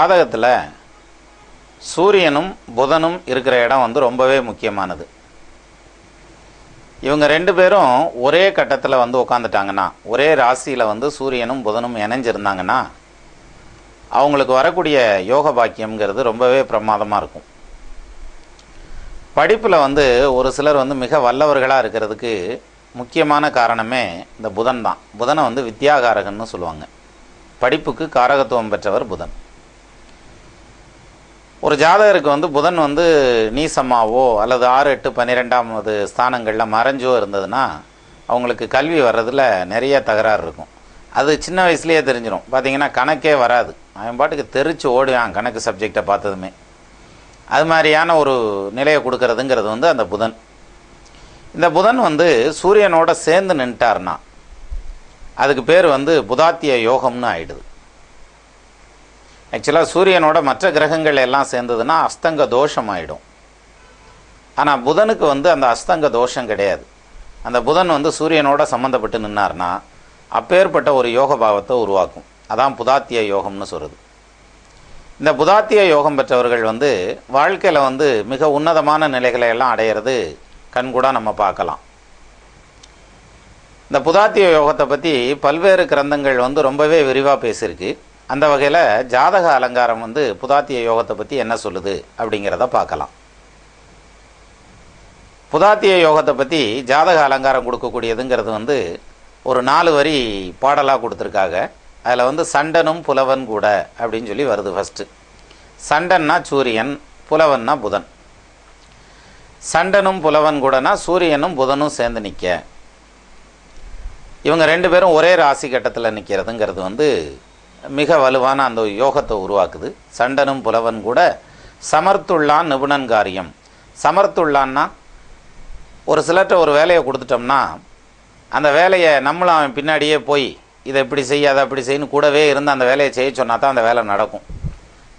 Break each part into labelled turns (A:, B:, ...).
A: ஜாதகத்தில் சூரியனும் புதனும் இருக்கிற இடம் வந்து ரொம்பவே முக்கியமானது. இவங்க ரெண்டு பேரும் ஒரே கட்டத்தில் வந்து உட்காந்துட்டாங்கன்னா ஒரே ராசியில் வந்து சூரியனும் புதனும் இணைஞ்சிருந்தாங்கன்னா அவங்களுக்கு வரக்கூடிய யோக பாக்கியம்ங்கிறது ரொம்பவே பிரமாதமாக இருக்கும். படிப்பில் வந்து ஒரு சிலர் வந்து மிக வல்லவர்களாக இருக்கிறதுக்கு முக்கியமான காரணமே இந்த புதன் தான். புதனை வந்து வித்யாகாரகன்னு சொல்லுவாங்க. படிப்புக்கு காரகத்துவம் பெற்றவர் புதன். ஒரு ஜாதகருக்கு வந்து புதன் வந்து நீசமாவோ அல்லது ஆறு எட்டு பன்னிரெண்டாவது ஸ்தானங்களில் மறைஞ்சோ இருந்ததுன்னா அவங்களுக்கு கல்வி வர்றதில் நிறைய தகராறு இருக்கும். அது சின்ன வயசுலேயே தெரிஞ்சிடும் பார்த்தீங்கன்னா கணக்கே வராது. அவன் பாட்டுக்கு தெரிச்சு ஓடுவான் கணக்கு சப்ஜெக்டை பார்த்ததுமே. அது மாதிரியான ஒரு நிலையை கொடுக்கறதுங்கிறது வந்து அந்த புதன். இந்த புதன் வந்து சூரியனோட சேர்ந்து நின்ட்டார்னா அதுக்கு பேர் வந்து புதாத்திய யோகம்னு ஆயிடுது. ஆக்சுவலாக சூரியனோட மற்ற கிரகங்கள் எல்லாம் சேர்ந்ததுன்னா அஸ்தங்க தோஷம் ஆகிடும் ஆனால் புதனுக்கு வந்து அந்த அஸ்தங்க தோஷம் கிடையாது. அந்த புதன் வந்து சூரியனோட சம்மந்தப்பட்டு நின்னார்னா அப்பேற்பட்ட ஒரு யோக பாவத்தை உருவாக்கும். அதான் புதாத்திய யோகம்னு சொல்கிறது இந்த புதாத்திய யோகம் பெற்றவர்கள் வந்து வாழ்க்கையில் வந்து மிக உன்னதமான நிலைகளை எல்லாம் அடையிறது கண்கூடாக நம்ம பார்க்கலாம். இந்த புதாத்திய யோகத்தை பற்றி பல்வேறு கிரந்தங்கள் வந்து ரொம்பவே விரிவாக பேசியிருக்கு. அந்த வகையில் ஜாதக அலங்காரம் வந்து புதாத்திய யோகத்தை பற்றி என்ன சொல்லுது அப்படிங்கிறத பார்க்கலாம். புதாத்திய யோகத்தை பற்றி ஜாதக அலங்காரம் கொடுக்கக்கூடியதுங்கிறது வந்து ஒரு நாலு வரி பாடலாக கொடுத்துருக்காங்க. அதில் வந்து சண்டனும் புலவன் கூட அப்படின்னு சொல்லி வருது ஃபஸ்ட்டு சண்டன்னா சூரியன் புலவன்னா புதன். சண்டனும் புலவன் கூடனா சூரியனும் புதனும் சேர்ந்து நிற்க இவங்க ரெண்டு பேரும் ஒரே ராசி கட்டத்தில் நிற்கிறதுங்கிறது வந்து மிக வலுவான அந்த யோகத்தை உருவாக்குது. சண்டனும் புலவன் கூட சமர்த்துள்ளான் நிபுணன் காரியம் சமர்த்துள்ளான்னா ஒரு சிலர்கிட்ட ஒரு வேலையை கொடுத்துட்டோம்னா அந்த வேலையை நம்மளும் அவன் பின்னாடியே போய் இதை இப்படி செய்ய அதை அப்படி செய்யணும் கூடவே இருந்து அந்த வேலையை செய்ய சொன்னா தான் அந்த வேலை நடக்கும்.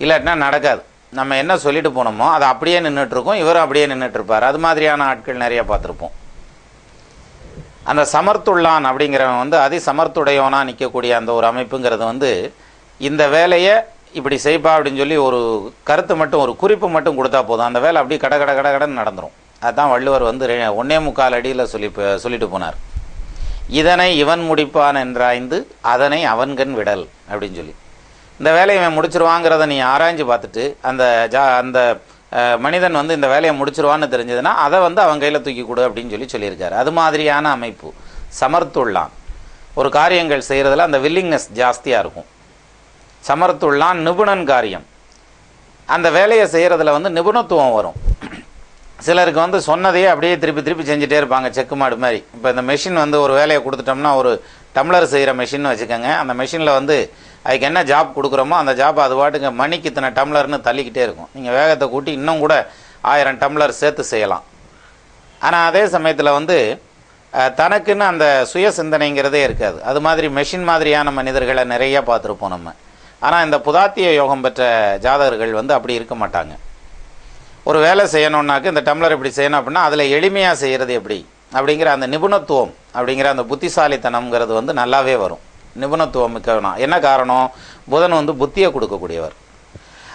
A: இல்லாட்டினா நடக்காது. நம்ம என்ன சொல்லிட்டு போனோமோ அதை அப்படியே நின்றுட்டுருக்கோம் இவரும் அப்படியே நின்றுட்டுருப்பார் அது மாதிரியான ஆட்கள் நிறைய பார்த்துருப்போம். அந்த சமர்த்துள்ளான் அப்படிங்கிறவன் வந்து அதி சமர்த்துடையவனாக நிற்கக்கூடிய அந்த ஒரு அமைப்புங்கிறது வந்து இந்த வேலையை இப்படி செய்ப்பா அப்படின்னு சொல்லி ஒரு கருத்து மட்டும் ஒரு குறிப்பு மட்டும் கொடுத்தா போதும். அந்த வேலை அப்படியே கட கட கட கடன்னு நடந்துடும் அதுதான் வள்ளுவர் வந்து ஒன்னே முக்கால் அடியில் சொல்லி சொல்லிட்டு போனார். இதனை இவன் முடிப்பான் என்றாய்ந்து அதனை அவன்கண் விடல் அப்படின்னு சொல்லி. இந்த வேலையை இவன் முடிச்சிருவாங்கிறத நீ ஆராய்ஞ்சு பார்த்துட்டு அந்த ஜா அந்த மனிதன் வந்து இந்த வேலையை முடிச்சிருவான்னு தெரிஞ்சதுன்னா அதை வந்து அவன் கையில் தூக்கி கொடு அப்படின்னு சொல்லி சொல்லியிருக்காரு. அது மாதிரியான அமைப்பு. சமர்த்துள்ளான். ஒரு காரியங்கள் செய்கிறதுல அந்த வில்லிங்னஸ் ஜாஸ்தியாக இருக்கும். சமர்த்துள்ளான் நிபுணன் காரியம். அந்த வேலையை செய்கிறதுல வந்து நிபுணத்துவம் வரும். சிலருக்கு வந்து சொன்னதையே அப்படியே திருப்பி திருப்பி செஞ்சுட்டே இருப்பாங்க செக்கு மாடு மாதிரி. இப்போ இந்த மெஷின் வந்து ஒரு வேலையை கொடுத்துட்டோம்னா ஒரு டம்ளர் செய்கிற மெஷின் வச்சுக்கோங்க. அந்த மெஷினில் வந்து அதுக்கு என்ன ஜாப் கொடுக்குறோமோ அந்த ஜாப் அது பாட்டுங்க மணிக்கு இத்தனை டம்ளர்னு தள்ளிக்கிட்டே இருக்கும். நீங்கள் வேகத்தை கூட்டி இன்னும் கூட ஆயிரம் டம்ளர் சேர்த்து செய்யலாம். ஆனால் அதே சமயத்தில் வந்து தனக்குன்னு அந்த சுய சிந்தனைங்கிறதே இருக்காது. அது மாதிரி மெஷின் மாதிரியான மனிதர்களை நிறைய பார்த்துருப்போம் நம்ம. ஆனால் இந்த புதாத்திய யோகம் பெற்ற ஜாதகர்கள் வந்து அப்படி இருக்க மாட்டாங்க. ஒரு வேலை செய்யணுன்னாக்க இந்த டம்ளர் இப்படி செய்யணும் அப்படின்னா அதில் எளிமையாக செய்கிறது எப்படி? அப்படிங்கிற அந்த நிபுணத்துவம் அப்படிங்கிற அந்த புத்திசாலித்தனம்ங்கிறது வந்து நல்லாவே வரும். நிபுணத்துவம் மிக்கவனா. என்ன காரணம்? புதன் வந்து புத்தியை கொடுக்கக்கூடியவர்.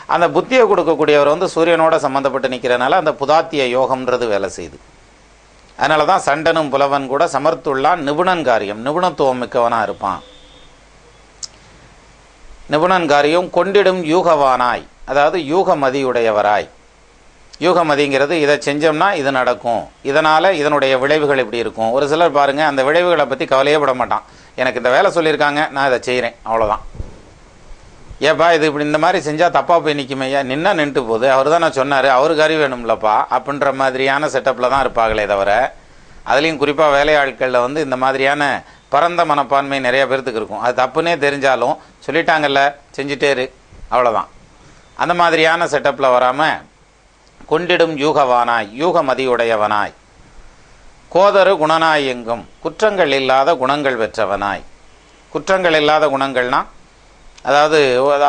A: அந்த புத்தியை கொடுக்கக்கூடியவர் வந்து சூரியனோட சம்மந்தப்பட்டு நிற்கிறனால அந்த புதாத்திய யோகம்ன்றது வேலை செய்யுது. அதனால தான் சண்டனும் புலவன் கூட சமர்த்துள்ளான். நிபுணன் காரியம். நிபுணத்துவம் மிக்கவனாக இருப்பான். நிபுணன் காரியம் கொண்டிடும் யூகவானாய். அதாவது யூகமதியுடையவராய். யூகமதிங்கிறது இதை செஞ்சோம்னா இது நடக்கும். இதனால் இதனுடைய விளைவுகள் இப்படி இருக்கும். ஒரு சிலர் பாருங்கள் அந்த விளைவுகளை பற்றி கவலையே பட மாட்டான். எனக்கு இந்த வேலை சொல்லியிருக்காங்க நான் இதை செய்கிறேன் அவ்வளோதான் ஏப்பா இது இப்படி இந்த மாதிரி செஞ்சால் தப்பாக போய் நிற்குமையா நின்னா நின்றுட்டு போகுது. அவர் தான் நான் சொன்னார் அவருக்கு அறிவு வேணும்லப்பா. அப்படின்ற மாதிரியான செட்டப்பில் தான் இருப்பாங்களே தவிர அதுலேயும் குறிப்பாக வேலையாட்களில் வந்து இந்த மாதிரியான பரந்த மனப்பான்மை நிறைய பேர்த்துக்கு இருக்கும். அது தப்புன்னே தெரிஞ்சாலும் சொல்லிட்டாங்கல்ல செஞ்சுட்டே இரு. அவ்வளோதான் அந்த மாதிரியான செட்டப்பில் வராமல் கொண்டிடும் யூகவானாய் யூகமதியுடையவனாய். கோதரு குணனாய் எங்கும் குற்றங்கள் இல்லாத குணங்கள் பெற்றவனாய். குற்றங்கள் இல்லாத குணங்கள்னா அதாவது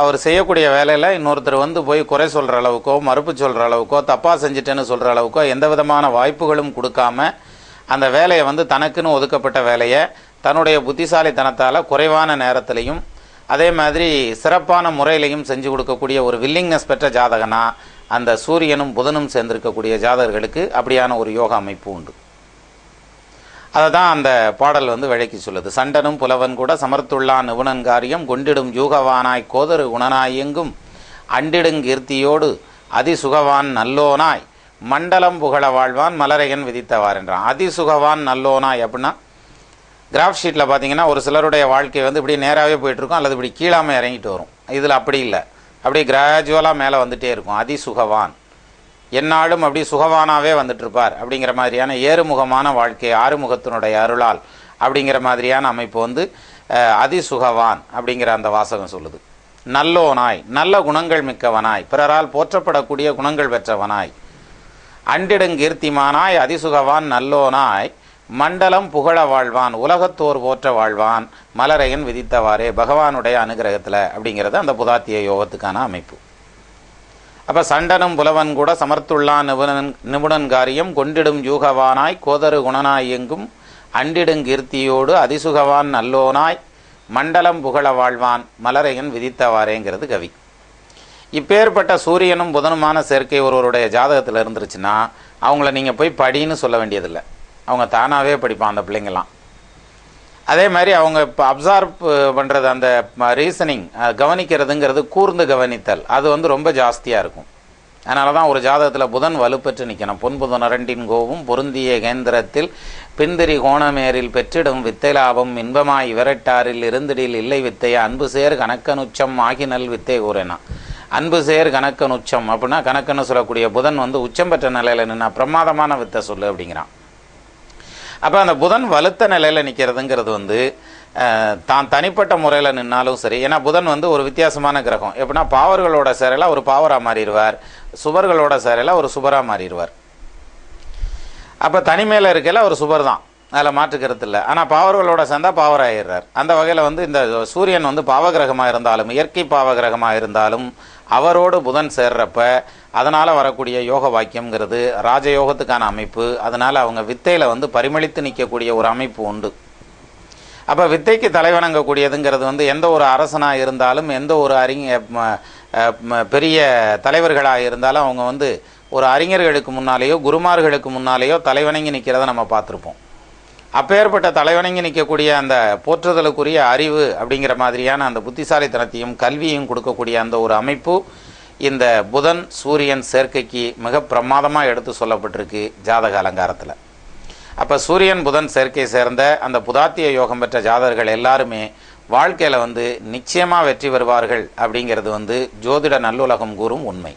A: அவர் செய்யக்கூடிய வேலையில் இன்னொருத்தர் வந்து போய் குறை சொல்கிற அளவுக்கோ மறுப்பு சொல்கிற அளவுக்கோ தப்பாக செஞ்சுட்டேன்னு சொல்கிற அளவுக்கோ எந்த விதமான வாய்ப்புகளும் கொடுக்காம அந்த வேலையை வந்து தனக்குன்னு ஒதுக்கப்பட்ட வேலையை தன்னுடைய புத்திசாலித்தனத்தால் குறைவான நேரத்திலையும் அதே மாதிரி சிறப்பான முறையிலையும் செஞ்சு கொடுக்கக்கூடிய ஒரு வில்லிங்னஸ் பெற்ற ஜாதகனா அந்த சூரியனும் புதனும் சேர்ந்திருக்கக்கூடிய ஜாதகர்களுக்கு அப்படியான ஒரு யோக அமைப்பு உண்டு. அதை தான் அந்த பாடல் வந்து விளக்கி சொல்லுது. சண்டனும் புலவன் கூட சமர்த்துள்ளான் நிபுணன்காரியம் கொண்டிடும் யூகவானாய் கோதரு குணனாய் எங்கும் அண்டிடுங் கீர்த்தியோடு அதிசுகவான் நல்லோனாய் மண்டலம் புகழ வாழ்வான் மலரையன் விதித்தவார் என்றான். அதிசுகவான் நல்லோனாய் அப்படின்னா கிராஃப் ஷீட்டில் பார்த்தீங்கன்னா ஒரு சிலருடைய வாழ்க்கை வந்து இப்படி நேராகவே போயிட்டுருக்கும் அல்லது இப்படி கீழாமல் இறங்கிட்டு வரும். இதில் அப்படி இல்லை. அப்படியே கிராஜுவலாக மேலே வந்துட்டே இருக்கும். அதிசுகவான். எந்நாளும் அப்படி சுகவானாவே வந்துட்டுருப்பார். அப்படிங்கிற மாதிரியான ஏறுமுகமான வாழ்க்கை ஆறுமுகத்தினுடைய அருளால் அப்படிங்கிற மாதிரியான அமைப்பு வந்து அதிசுகவான் அப்படிங்கிற அந்த வாசகம் சொல்லுது. நல்லோனாய் நல்ல குணங்கள் மிக்கவனாய் பிறரால் போற்றப்படக்கூடிய குணங்கள் பெற்றவனாய். அண்டிடுங்கீர்த்திமானாய் அதிசுகவான் நல்லோனாய் மண்டலம் புகழ வாழ்வான் உலகத்தோர் போற்ற வாழ்வான் மலரையன் விதித்தவாறே பகவானுடைய அனுகிரகத்தில் அப்படிங்கிறது அந்த புதாத்திய யோகத்துக்கான அமைப்பு. அப்போ சண்டனும் புலவன் கூட சமர்த்துள்ளான் நிபுணன் நிபுணன் காரியம் கொண்டிடும் யூகவானாய் கோதரு குணனாய் எங்கும் அண்டிடுங் கீர்த்தியோடு அதிசுகவான் நல்லோனாய் மண்டலம் புகழ வாழ்வான் மலரையன் விதித்தவாறேங்கிறது கவி. இப்பேற்பட்ட சூரியனும் புதனுமான சேர்க்கை ஒருவருடைய ஜாதகத்தில் இருந்துருச்சுன்னா அவங்கள நீங்கள் போய் படின்னு சொல்ல வேண்டியதில்லை. அவங்க தானாகவே படிப்பான் அந்த பிள்ளைங்கள்லாம் அதே மாதிரி அவங்க இப்போ அப்சார்ப் பண்ணுறது அந்த ரீசனிங் கவனிக்கிறதுங்கிறது கூர்ந்து கவனித்தல். அது வந்து ரொம்ப ஜாஸ்தியாக இருக்கும். அதனால தான் ஒரு ஜாதகத்தில் புதன் வலுப்பெற்று நிற்கணும் பொன்புதன் அரண்டின் கோவும் பொருந்திய கேந்திரத்தில் பிந்திரி கோணமேரில் பெற்றிடும் வித்தை லாபம் இன்பமாய் விரட்டாரில் இருந்திடில் இல்லை வித்தையா அன்பு சேர் கணக்கனுச்சம் ஆகினல் வித்தை கூறேனா. அன்பு சேர் கணக்கனுச்சம் அப்படின்னா கணக்கன்னு சொல்லக்கூடிய புதன் வந்து உச்சம் பெற்ற நிலையில் நின்னா பிரமாதமான வித்தை சொல்லு அப்படிங்கிறான். அப்போ அந்த புதன் வலுத்த நிலையில் நிற்கிறதுங்கிறது வந்து தான் தனிப்பட்ட முறையில் நின்னாலும் சரி ஏன்னா புதன் வந்து ஒரு வித்தியாசமான கிரகம். எப்படின்னா பாவர்களோட சேரையில் ஒரு பாவராக மாறிடுவார் சுபர்களோட சேரையில் ஒரு சுபராக மாறிடுவார். அப்போ தனிமையில் இருக்கையில் ஒரு சுபர் தான் அதில் மாற்றுக்கிறது இல்லை. ஆனால் பாவர்களோட சேர்ந்தா பாவர் ஆயிடுறார். அந்த வகையில் வந்து இந்த சூரியன் வந்து பாவகிரகமாக இருந்தாலும் இயற்கை பாவகிரகமாக இருந்தாலும் அவரோடு புதன் சேர்றப்ப அதனால் வரக்கூடிய யோக வாக்கியம்ங்கிறது ராஜயோகத்துக்கான அமைப்பு. அதனால் அவங்க வித்தையில் வந்து பரிமளித்து நிற்கக்கூடிய ஒரு அமைப்பு உண்டு. அப்போ வித்தைக்கு தலைவணங்கக்கூடியதுங்கிறது வந்து எந்த ஒரு அரசனாக இருந்தாலும் எந்த ஒரு அறிஞ பெரிய தலைவர்களாக இருந்தாலும் அவங்க வந்து ஒரு அறிஞர்களுக்கு முன்னாலேயோ குருமார்களுக்கு முன்னாலேயோ தலைவணங்கி நிற்கிறத நம்ம பார்த்துருப்போம். அப்பேற்பட்ட தலைவணங்கி நிற்கக்கூடிய அந்த போற்றுதலுக்குரிய அறிவு அப்படிங்கிற மாதிரியான அந்த புத்திசாலித்தனத்தையும் கல்வியும் கொடுக்கக்கூடிய அந்த ஒரு அமைப்பு இந்த புதன் சூரியன் சேர்க்கைக்கு மிக பிரமாதமாக எடுத்து சொல்லப்பட்டிருக்கு ஜாதக அலங்காரத்தில். அப்போ சூரியன் புதன் சேர்க்கை சேர்ந்த அந்த புதாத்திய யோகம் பெற்ற ஜாதகர்கள் எல்லாருமே வாழ்க்கையில் வந்து நிச்சயமாக வெற்றி பெறுவார்கள் அப்படிங்கிறது வந்து ஜோதிட நல்லுலகம் கூறும் உண்மை.